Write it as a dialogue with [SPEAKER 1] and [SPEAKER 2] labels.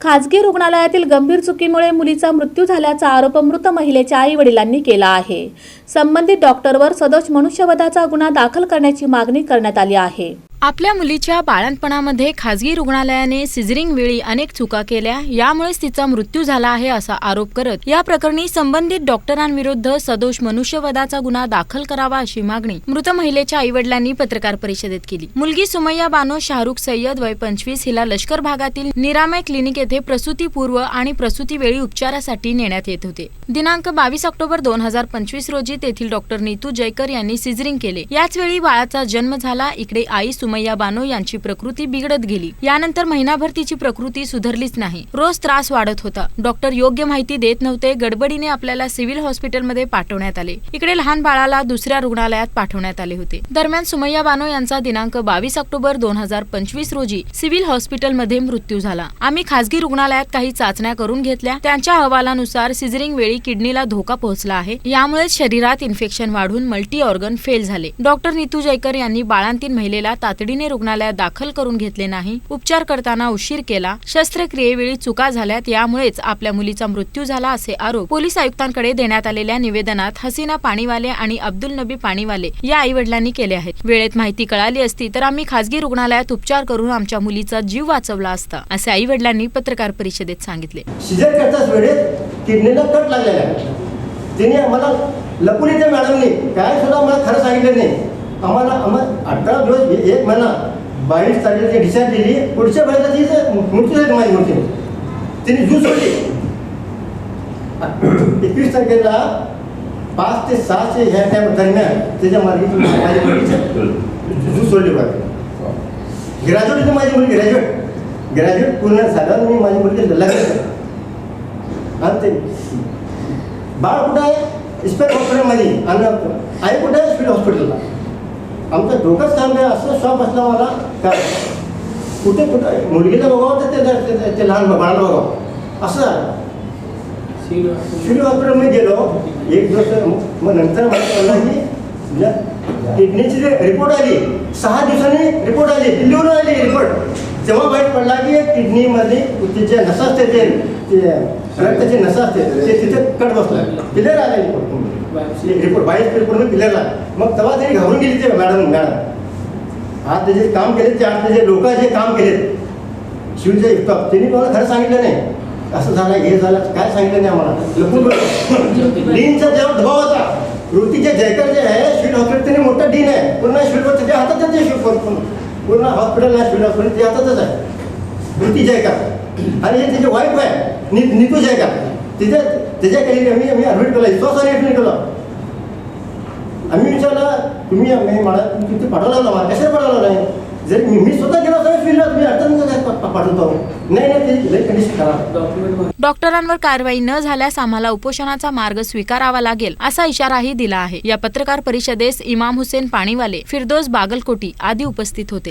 [SPEAKER 1] खाजगी रुग्णालयातील गंभीर चुकीमुळे मुलीचा मृत्यू झाल्याचा आरोप मृत महिलेच्या आई वडिलांनी केला आहे. संबंधित डॉक्टरवर सदोष मनुष्यवधाचा गुन्हा दाखल करण्याची मागणी करण्यात आली आहे.
[SPEAKER 2] आपल्या मुलीच्या बाळंतपणामध्ये खाजगी रुग्णालयाने सिझरिंग वेळी अनेक चुका केल्या यामुळेच तिचा मृत्यू झाला आहे असा आरोप करत या प्रकरणी संबंधित डॉक्टरांविरुद्ध सदोष मनुष्यवधाचा गुन्हा दाखल करावा अशी मागणी मृत महिलेच्या आईवडिलांनी पत्रकार परिषदेत केली. मुलगी सुमय्या बानो शाहरुख सय्यद वय पंचवीस हिला लष्कर भागातील निरामय क्लिनिक येथे प्रसूतीपूर्व आणि प्रसूतीवेळी उपचारासाठी नेण्यात येत होते. दिनांक बावीस ऑक्टोबर दोन हजार पंचवीस रोजी तेथील डॉक्टर नीतू जयकर यांनी सिझरिंग केले. याचवेळी बाळाचा जन्म झाला इकडे आई सुमय्या बानो यांची प्रकृती बिघडत गेली. यानंतर महिनाभर तिची प्रकृती सुधारलीच नाही. रोज त्रास वाढत होता. डॉक्टर योग्य माहिती देत नव्हते. गडबडीने आपल्याला सिव्हिल हॉस्पिटलमध्ये पाठवण्यात आले. इकडे लहान बाळाला दुसऱ्या रुग्णालयात पाठवण्यात आले होते. दरम्यान सुमय्या बानो यांचा दिनांक बावीस ऑक्टोबर दोन हजार पंचवीस रोजी सिव्हिल हॉस्पिटलमध्ये मृत्यू झाला. आम्ही खासगी रुग्णालयात काही चाचण्या करून घेतल्या. त्यांच्या अहवालानुसार सिझरिंग वेळी किडनीला धोका पोहोचला आहे. यामुळे शरीरात इन्फेक्शन वाढून मल्टी ऑर्गन फेल झाले. डॉक्टर नीतू जयकर यांनी बाळांतीन महिलेला तातडीने रुग्णालयात दाखल करून घेतले नाही. उपचार करताना उशीर केला. शस्त्रक्रियेवेळी चुका झाल्यात यामुळेच आपल्या मुलीचा मृत्यू झाला असे आरोप पोलीस आयुक्तांकडे देण्यात आलेल्या निवेदनात हसीना पाणीवाले आणि अब्दुल नबी पाणीवाले या आई वडिलांनी केले आहेत. वेळेत माहिती कळाली असती तर आम्ही खासगी रुग्णालयात उपचार करून आमच्या मुलीचा जीव वाचवला असता असे आई वडिलांनी पत्रकार परिषदेत सांगितले.
[SPEAKER 3] करताच वेळेत किडनीला कट लागलेला तिने आम्हाला लपुलीच्या मॅडमने काय सुद्धा मला खरं सांगितलं नाही. आम्हाला आम्हाला अठरा दिवस एक महिना बावीस तारखेला ती डिस्चार्ज दिली पुढच्या महिन्यात तिचं मृत्यू झाली माझी मूर्ती. तिने जूस सोडली एकवीस तारखेला पाच ते सहाशे ह्या टाइम दरम्यान त्याच्या मार्गी माझ्या मुलीचं जूस सोडली पाहिजे ग्रॅज्युएट होती माझी मुलगी ग्रॅज्युएट. ग्रॅज्युएट पूर्ण झालं मी माझी मुलगी लग्न केलं. आणि ते बाळ कुठं आहे? इस्पेट हॉस्पिटलमध्ये. आणि आई कुठं आहे? स्पीड हॉस्पिटलला. आमचं डोकंच काम आहे असं शॉप असला मला. काय कुठे कुठं? मुलगीला बघावं तर ते- ते ते- लहान बाळाला बघावं. असं झालं. हॉस्पिटल मी गेलो. एक दिवस मग नंतर मला कळलं की किडनीची जे रिपोर्ट आली सहा दिवसांनी रिपोर्ट आली दिल्लीवरून आली रिपोर्ट. तेव्हा वाईट पडला की किडनीमध्ये तिचे नसाच त्याचे ते रक्ताचे नसा असते ते तिथे कट बसला क्लिअर आला रिपोर्ट बाईस रिपोर्ट क्लिअर मग तेव्हा त्यांनी घाबरून गेली ते मॅडम मॅडम. आज त्याचे काम केले ते आज त्याचे लोक जे काम केलेत शिवचे स्टॉप त्यांनी मला खरं सांगितलं नाही. असं झालं हे झालं काय सांगितलं नाही आम्हाला. डीनचा जेव्हा दबाव होता ऋतीचे जयकर जे आहे शिल्ड हॉस्पिटल त्यांनी मोठा डीन आहे. पूर्ण शिल्डवर त्याच्या हातात त्यांचे शिल्ड पूर्ण हॉस्पिटल आहे शिल्ड हॉस्पिटल त्याच्या हातातच आहे. ऋती जयकर. आणि हे त्याचे वाईफ आहे. नि नितू जयकर तिथे त्याच्या काही आम्ही आम्ही ॲडमिट केला विश्वासाने ॲडमिट केलं आम्ही विचारलं तुम्ही आम्ही मला तिथे पाठवला मला कशाला पाठवला नाही जर मी मी स्वतः गेलो असं फील्डला तुम्ही अडचण पाठवतो नाही नाही ते लई कंडिशन करा
[SPEAKER 2] डॉक्टरांवर कारवाई न झाल्यास आम्हाला उपोषणाचा मार्ग स्वीकारावा लागेल असा इशाराही दिला आहे. या पत्रकार परिषदेस इमाम हुसेन पाणीवाले फिरदोस बागलकोटी आदी उपस्थित होते.